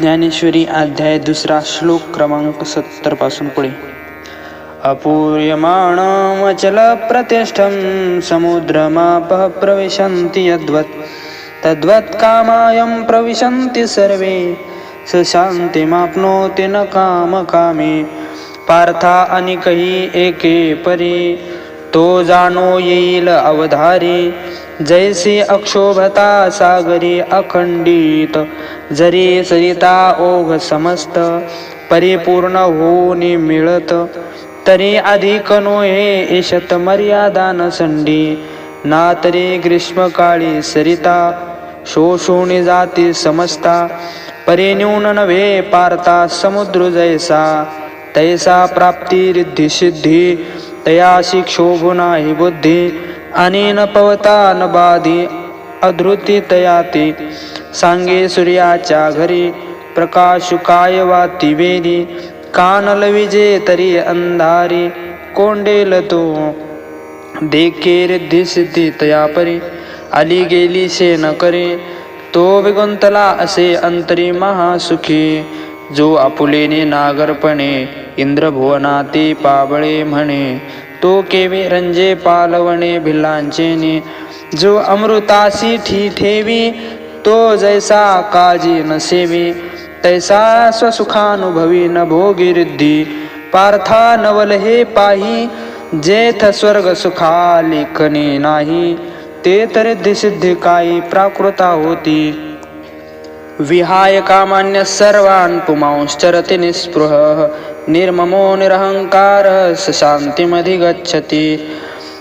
ज्ञानेश्वरी अध्याय दुसरा श्लोक क्रमांक सत्तरपासून पुढे. अपूर्यमाणमचलप्रतिष्ठं समुद्रमापः प्रविशन्ति यद्वत् तद्वत् कामायं प्रविशन्ति सर्वे स शांतिमाप्नोति न कामकामे पार्था अनिकही एके परी तो जाणो येईल अवधारी जैसी अक्षोभता सागरी अखंडित जरी सरिता ओघ समस्त परिपूर्ण होऊन मिळत तरी अधिक नो हे ईशत मर्यादा नसंडी ना तरी ग्रीष्मकाळी सरिता शोषून जाती समजता परिन्यून नव्हे पारता समुद्र जैसा. तैसा प्राप्ती रिद्धी सिद्धी तयाशी क्षोभ नाही बुद्धी आणि न पवता न बाधी अधृती तयाती. सांगे सूर्याच्या घरी प्रकाशुकाय वाती वेदी कानल विजे तरी अंधारी कोंडेल तो. देखेर दिसती तया परी आली गेली से न करे. तो विगुंतला असे अंतरी महासुखी जो आपुलेने नागरपणे इंद्रभुवनाती पाबळे म्हणे. तो केवे रंजे पालवणे भिल्लांचेने. जो अमृतासी ठी ठेवी तो जैसा काजी न सेवी. तैसा स्वसुखानुभवी न भोगी रिद्धी पार्था नवल हे पाही जेथ स्वर्ग सुखा लेखने नाही. ते तर सिद्धी काही प्राकृता होती. विहाय कामान्य सर्वान् पुमांश्चरति निःस्पृह. निर्ममो निरहंकार स शांतीमधिगच्छति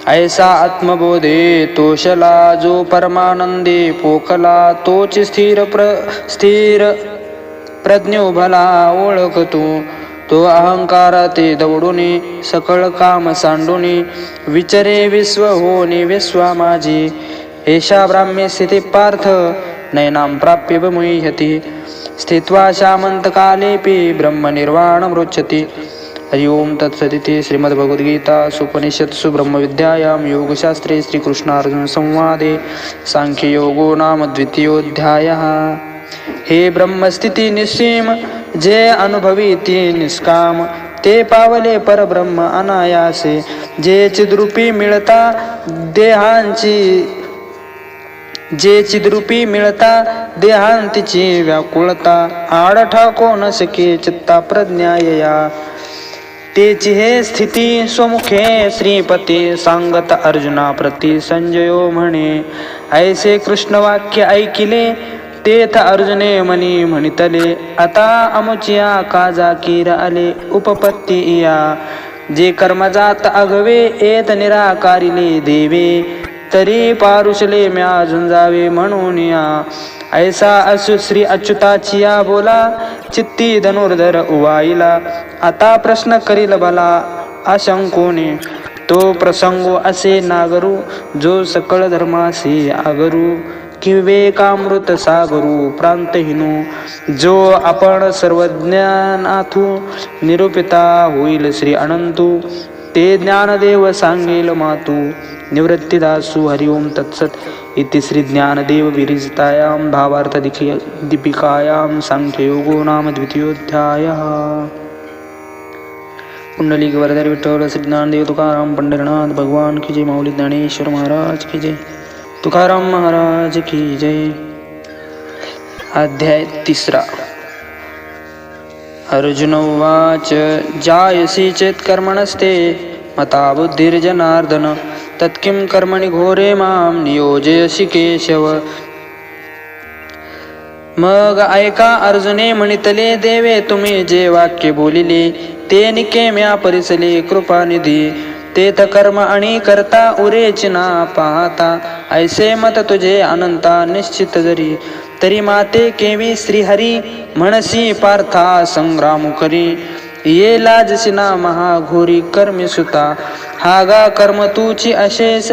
ऐसा आत्मबोधे तोषला जो परमानंदे पोखला तोच स्थिर प्र स्थिर प्रज्ञोभला ओळखतो। तो अहंकार ते दौडुनी सकळ काम सांडुनी विचरे विश्व होने विश्वा माझी एषा ब्राह्म्य स्थिती पार्थ नयनां प्राप्य विमुह्यति। स्थित्वा शामन्तकालेऽपि ब्रह्मनिर्वाणं रोचति। हरि ओं तत्सदिति श्रीमद्भगवद्गीता सुपनिषत्सु ब्रह्मविद्यायां योगशास्त्रे श्रीकृष्णार्जुनसंवादे साङ्ख्ययोगो नाम द्वितीयोऽध्यायः। हे ब्रह्मस्थिति निस्सीम जे अनुभवीति निष्काम ते पावले परब्रह्म अनायासे जे चिद्रूपी मिळता देहांची जे चिद्रूपी मिळता देहांतीची व्याकुळता आडठा कोण सके चित्ता प्रज्ञायया. तेची हे स्थिती स्वमुखे श्रीपती सांगत अर्जुना प्रती संजयो म्हणे ऐसे कृष्ण वाक्य ऐकिले तेथ अर्जुने मनी म्हणितले आता अमुचिया काजा किर आले उपपत्ती इया जे कर्मजात अगवे येत निराकारिले देवे. तरी पारुषले म्या झुंजावे म्हणून या. ऐसा असु श्री अच्युताचिया बोला चित्ती धनुर्धर उवाईला. आता प्रश्न करील भला अशंकोने तो प्रसंगो असे नागरू जो सकळ धर्मासी आगरू. विवेकामृत सागरू प्रांतहीनो. जो आपण सर्वज्ञानाथू निरूपिता होईल श्री अनंतू. ते ज्ञानदेव सांगेल मातू. निवृत्तिदासु हरि ओं तत्सत इति श्री ज्ञानदेव भावार्थ दीपिकायां साङ्ख्ययोगो नाम द्वितीयोध्यायः पुंडलिक वरदर विठ्ठल श्री ज्ञानदेव तुकाराम पंढरनाथ भगवान की जय माऊली ज्ञानेश्वर महाराज की जय। तुकाराम महाराज की जय। अध्याय तिसरा। अर्जुन उवाच जायसी चेत कर्मणस्ते मता बुद्धिर्जनार्दन। तत्किं कर्मणि घोरे मां नियोजयसि केशव मग ऐका अर्जुने म्हणितले देवे तुम्ही जे वाक्य बोलिले ते निके म्या परिसले कृपानिधी तेथ कर्म आणि करता उरेच ना पाहता ऐसे मत तुझे अनंता निश्चित जरी। तरी माते केवी श्रीहरी म्हणसी पार्था संग्राम करी। ये लाजसिना महाघोरी कर्मी सुता। हागा कर्म तुची अशेष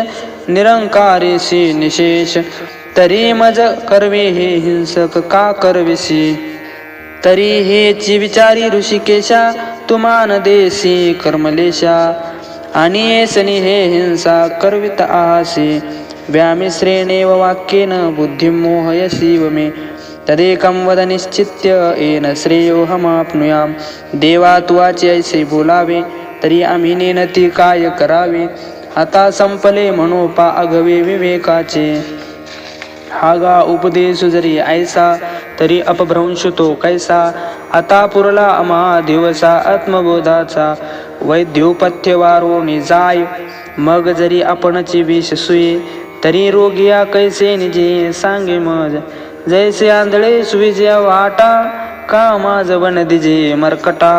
निरंकारीसी निशेष. तरी मज करवे हे हिंसक का करविसी तरी हेची विचारी ऋषिकेशा तुमान देसी कर्मलेशा. आणि येसनी हे हिंसा करवित आहासी. व्यामिश्रेणेव वाक्येन बुद्धिं मोहयसीव मे. तदेकं वद निश्चित्य येन श्रेयोहमाप्नुयां देवा तुवाचे ऐसे बोलावे तरी आम्ही नेनती काय करावे? आता संपले मनोपा अगवे विवेकाचे. हागा उपदेश जरी ऐसा तरी अपभ्रंश तो कैसा? आता पुरला अमा दिवसा आत्मबोधाचा. वैद्योपथ्य वारोणी जाय मग जरी आपणची विष सुये तरी रोगिया कैसे निजे सांगे मज? जैसे आंधळे सुविजया वाटा का माझ बन दिजे मरकटा?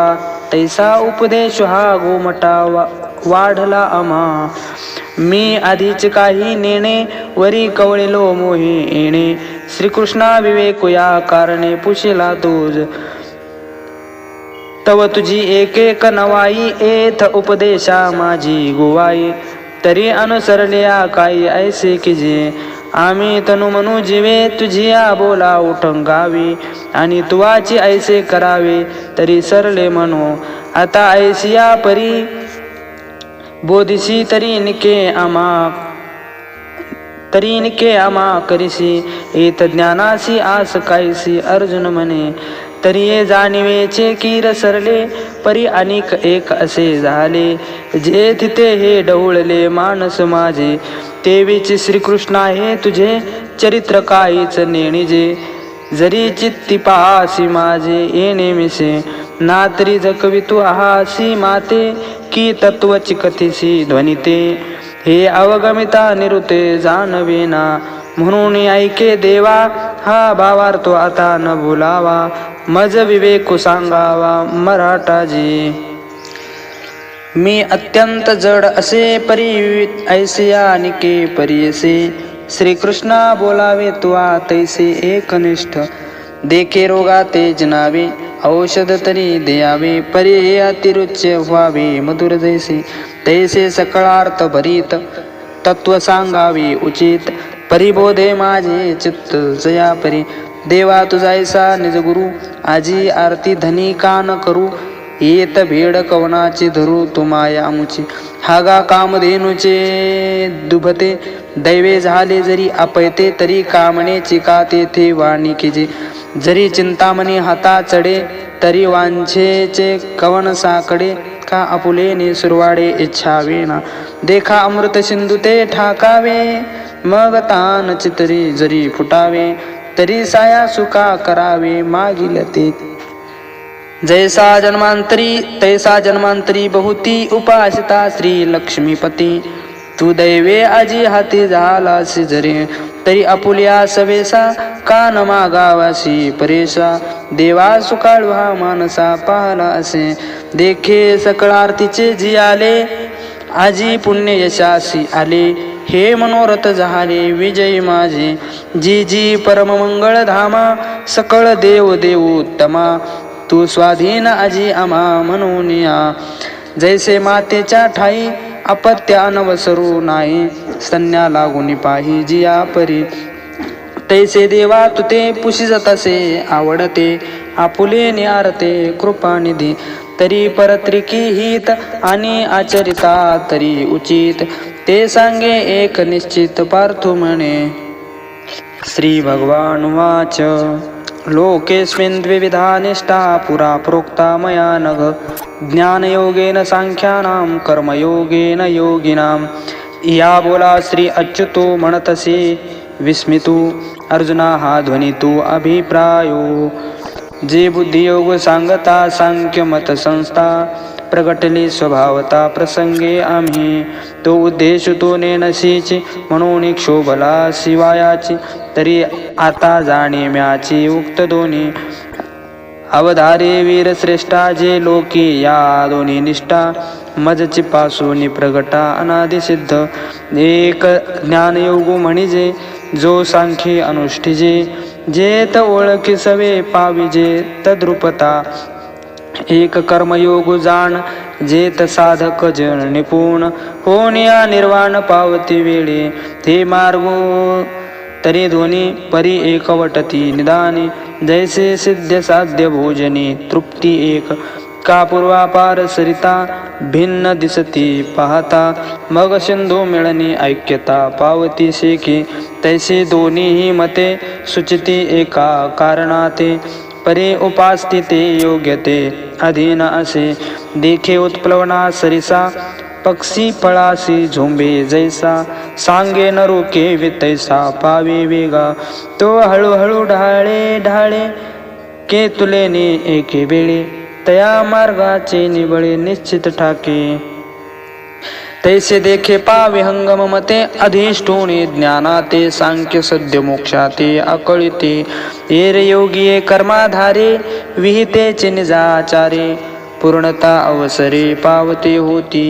तैसा उपदेश हा गोमटा वा- वाढला आम्हा. मी आधीच काही नेणे वरी कवळिलो मोहे येणे. श्रीकृष्णा विवेक या कारणे पुशिला तुझ तव तुझी एक एक नवाई एथ उपदेशा माझी गोवाई. तरी अनुसरल्या काही ऐसे की जे आम्ही तनु मनु जीवे तुझिया बोला उठंगावी आणि तुवाची ऐसे करावे तरी सरले म्हणू आता ऐसिया परी बोधिसी तरी निके आमा. तरी निके आमा करीसी एत ज्ञानासी आस कायसी अर्जुन म्हणे तरी ये जाणीवेचे कीर सरले परी अनेक एक असे झाले. जे तिथे हे डवळले मानस माझे तेवीच श्रीकृष्ण हे तुझे चरित्र काहीच नेणिजे. जरी चित्ती पाहासी माझे येणे मिसे ना तरी जखवी तू आहासी माते की तत्व चिकतीसी ध्वनिते. हे अवगमिता निरुते जाणवेना म्हणून ऐके देवा हा भावार्थ आता न बोलावा मज विवेक सांगावा मराठाजी. मी अत्यंत जड असे परी ऐसिया निके परियसे श्रीकृष्णा बोलावे तुवा तैसे एकनिष्ठ. देखे रोगा ते जनावे औषध तरी द्यावे परी हे अतिरुच्य व्हावे मधुर जैसे. तैसे सकळार्थ भरीत तत्व सांगावे उचित. परिबोधे माझे चित्त जया परी देवा तुझायसा निजगुरु आजी आरती धनी कान करू. येत भेड कवनाची धरू तुमाया मुची. हागा कामधेनुचे दुभते दैवे झाले जरी अपयते तरी कामणे चिका तेथे वाणिकेचे जरी चिंतामणी हाता चढे तरी वांछेचे कवन साकडे. का आपुलेने सुरवाडे इच्छावेना. देखा अमृत सिंधू ते ठाकावे मग तान चितरी जरी फुटावे. तरी साया सुका करावे मागील ते जैसा जन्मांतरी तैसा जन्मांतरी बहुती उपासिता श्री लक्ष्मीपती. तू दैवे आजी हाती झालास जरे तरी आपुल्या सवेसा कान मागावासी परेशा देवा सुकाळ व्हा मानसा पाहला असे देखे सकळ आरतीचे जी आले आजी पुण्य यशासी आले. हे मनोरथ झाले विजयी माझे जी जी परममंगळ धामा सकळ देव देव उत्तमा. तू स्वाधीन आजी आमा म्हणून या. जैसे मातेच्या ठाई अपत्या अनवसरू नाही. संज्ञा लागून पाही जिया परी. तैसे देवा तुते पुशी तसे आवडते. आपुले न्यारते कृपानिधी तरी परत्रिकी हित आणि आचरिता तरी उचित. ते सांगे एक निश्चित पार्थ म्हणे. श्री भगवान वाच लोकेस्मिन् द्विविधा निष्ठा पुरा प्रोक्ता मया नघ. ज्ञानयोगेन सांख्यानां कर्मयोगेन योगिनां. या बोला श्री अच्युतो म्हणतसे. विस्मितू अर्जुना हा ध्वनितो अभिप्रायो. जे बुद्धियोग सांगता सांख्य मत संस्था. प्रगटली स्वभावता प्रसंगे आम्ही. तो उद्देश तो नेनसीची म्हणून क्षोभला शिवायाची. तरी आता जाणे म्याची उक्त दोन्ही. अवधारे वीर श्रेष्ठा जे लोकी या दोन्ही निष्ठा. मजची पासून प्रगटा अनादि सिद्ध एक ज्ञानयोग म्हणजे जो सांख्य अनुष्ठिजे. त ओळखी सवे पाविजे तद्रुपता. एक कर्मयोग जाण जेत साधक जन निपुण. होण्या निर्वाण पावती वेळे ते मार्गो तरी ध्वनी परी एकवटती निदानी. जैसे सिद्ध साध्य भोजनी तृप्ती एक. का पूर्वापार सरिता भिन्न दिसती पाहता. मग सिंधू मिळणे ऐक्यता पावती शेकी तैसे दोन्ही मते सुचिती एका कारणाते. परे उपास्थिते योग्यते। अधीन असे। देखे उत्प्लवना सरिसा। पक्षी पळासी झोंबे जैसा। सांगे न रोके वितैसा। पावे वेगा। तो हळूहळू ढाळे ढाळे। के तुलेने एके वेळे। तया मार्गाचे निबळे निश्चित ठाके। तैसे देखे पावे हंगम मते अधिष्ठोने ज्ञानाते सांख्य सद्य मोक्षाते अकळिते। एर योगिये कर्माधारे विहिते निजाचारे पूर्णता अवसरे पावते होती।